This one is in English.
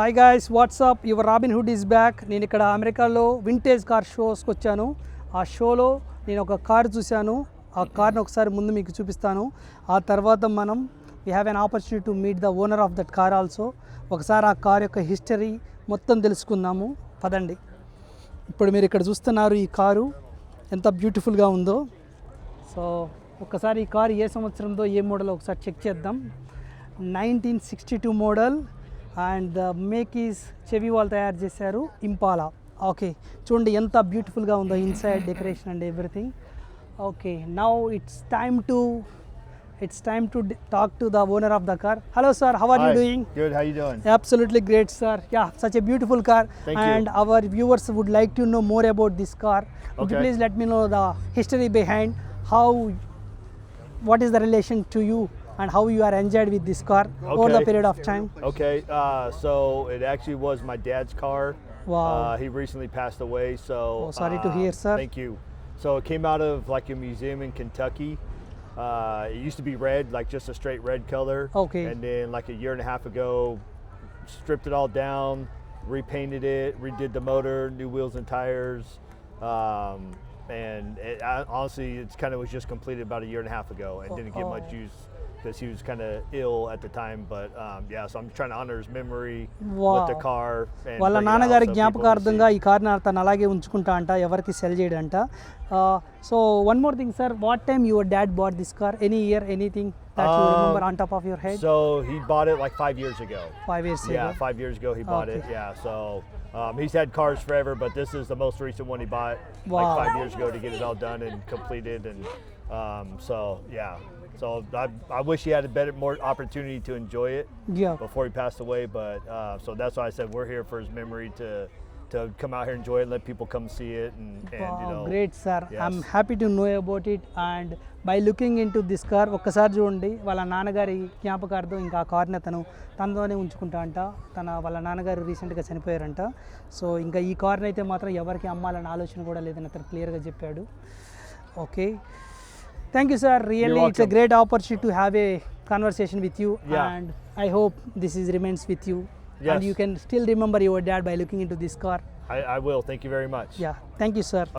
Hi guys what's up your Robin Hood is back నేను ఇక్కడ అమెరికాలో వింటేజ్ కార్ షోస్కి వచ్చాను. ఆ షోలో నేను ఒక కార్ చూశాను. ఆ కార్ని ఒకసారి ముందు మీకు చూపిస్తాను. ఆ తర్వాత మనం we have an opportunity to meet the owner of that car also ఒకసారి ఆ కార్ యొక్క హిస్టరీ మొత్తం తెలుసుకుందాము. పదండి. ఇప్పుడు మీరు ఇక్కడ చూస్తున్నారు ఈ కారు. ఎంత బ్యూటిఫుల్గా ఉందో. సో ఒకసారి ఈ కారు ఏ సంవత్సరంలో ఏ మోడల్ ఒకసారి చెక్ చేద్దాం. Nineteen sixty two model and make is చెవి వాళ్ళు తయారు చేశారు ఇంపాలా ఓకే చూడండి ఎంత బ్యూటిఫుల్గా ఉందో inside decoration and everything okay now it's time to it's time to talk to the owner of the car hello sir how are you Hi. Doing Good. How you doing? Absolutely great, sir. Yeah, such a beautiful car. Thank you. and our viewers would like to know more about this car. Would you Okay. please let me know the history behind how, what is The relation to you and how you are enjoyed with this car over the period of time? Okay. Uh, so it actually was my dad's car. Wow. Uh, he recently passed away. So. Oh, sorry to uh, hear, sir. Thank you. So it came out of like a museum in Kentucky. Uh, it used to be red, like just a straight red color. Okay. And then like a year and a half ago, stripped it all down, repainted it, redid the motor, new wheels and tires. Um, and it, I, honestly, it's kind of was just completed about a year and a half ago and didn't get much Oh. use because he was kind of ill at the time. But um, yeah, so I'm trying to honor his memory Wow. with the car. And వాళ్ళ bring it out నాన్నగారి so people can జ్ఞాపకార్థంగా see. ఈ కార్ని తను అలాగే ఉంచుకుంటా అంట ఎవరికి sell చేయడంట so one more thing sir what time your dad bat this car any year anything that you Um, remember on top of your head So he bought it like five years ago. Five years Yeah, five years ago he bought it. Okay. Yeah, so um, he's had cars forever, but this is the most recent one he bought Wow. like five years ago to get it all done and completed. And um, so yeah, so I, I wish he had a better, more opportunity to enjoy it yeah before he passed away. But uh, so that's why I said we're here for his memory to to come out here and enjoy it, let people come see it, and, and you know. Great sir yes. I'm happy to know about it and by looking in to this car ఒక్కసారి చూడండి వాళ్ళ నాన్నగారి జ్ఞాపకార్థం ఇంకా ఆ కార్ని అతను తనతోనే ఉంచుకుంటా అంట తన వాళ్ళ నాన్నగారు రీసెంట్గా చనిపోయారంట సో ఇంకా ఈ కార్ని అయితే మాత్రం ఎవరికి అమ్మాలన్న ఆలోచన కూడా లేదని అతను క్లియర్గా చెప్పాడు okay Thank you, sir. Really, it's a great opportunity to have a conversation with you. Yeah. And I hope this is remains with you. Yes. And you can still remember your dad by looking into this car. I, I will. Thank you very much. Yeah. Thank you, sir.